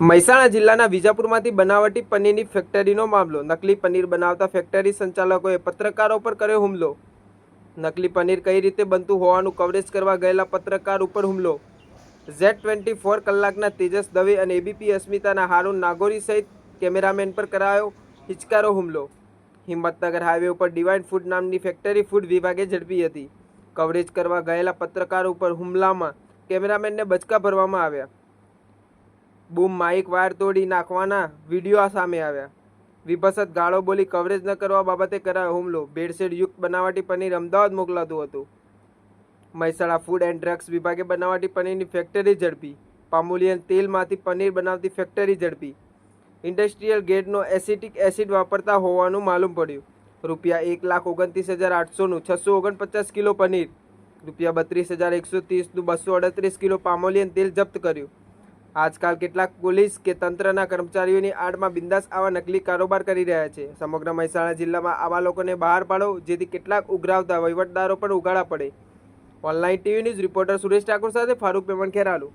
મહેસાણા જિલ્લાના વિજાપુરમાંથી બનાવટી પનીરની ફેક્ટરીનો મામલો. નકલી પનીર બનાવતા ફેક્ટરી સંચાલકોએ પત્રકારો પર કર્યો હુમલો. નકલી પનીર કઈ રીતે બનતું હોવાનું કવરેજ કરવા ગયેલા પત્રકાર ઉપર હુમલો. ઝેડ ટ્વેન્ટી ફોર કલાકના તેજસ દવે અને એબીપી અસ્મિતાના હારૂન નાગોરી સહિત કેમેરામેન પર કરાયો હિચકારો હુમલો. હિંમતનગર હાઈવે ઉપર ડિવાઇન ફૂડ નામની ફેક્ટરી ફૂડ વિભાગે ઝડપી હતી. કવરેજ કરવા ગયેલા પત્રકારો ઉપર હુમલામાં કેમેરામેનને બચકા ભરવામાં આવ્યા. બૂમ માઇક વાયર તોડી નાખવાના વીડિયો સામે આવ્યા. વિભસત ગાળો બોલી કવરેજ ન કરવા બાબતે કરાયો હુમલો. ભેળસેળ યુક્ત બનાવટી પનીર અમદાવાદ મોકલાતું હતું. મહેસાણા ફૂડ એન્ડ ડ્રગ્સ વિભાગે બનાવટી પનીરની ફેક્ટરી ઝડપી. પામુલિયન તેલમાંથી પનીર બનાવતી ફેક્ટરી ઝડપી. ઇન્ડસ્ટ્રીયલ ગેટનો એસિટિક એસિડ વાપરતા હોવાનું માલુમ પડ્યું. રૂપિયા એક લાખ ઓગણત્રીસ હજાર આઠસોનું છસો ઓગણપચાસ કિલો પનીર. રૂપિયા બત્રીસ હજાર એકસો ત્રીસનું બસો અડત્રીસ કિલો પામોલિયન તેલ જપ્ત કર્યું. આજકાલ કેટલાક પોલીસ કે તંત્રના કર્મચારીઓની આડમાં બિંદાસ આવા નકલી કારોબાર કરી રહ્યા છે. સમગ્ર મહેસાણા જિલ્લામાં આવા લોકોને બહાર પાડો, જેથી કેટલાક ઉઘરાવતા વહીવટદારો પણ ઉઘાડા પડે. Online TV news reporter Suresh Thakor સાથે ફારૂક પેમણ ખેરાલુ.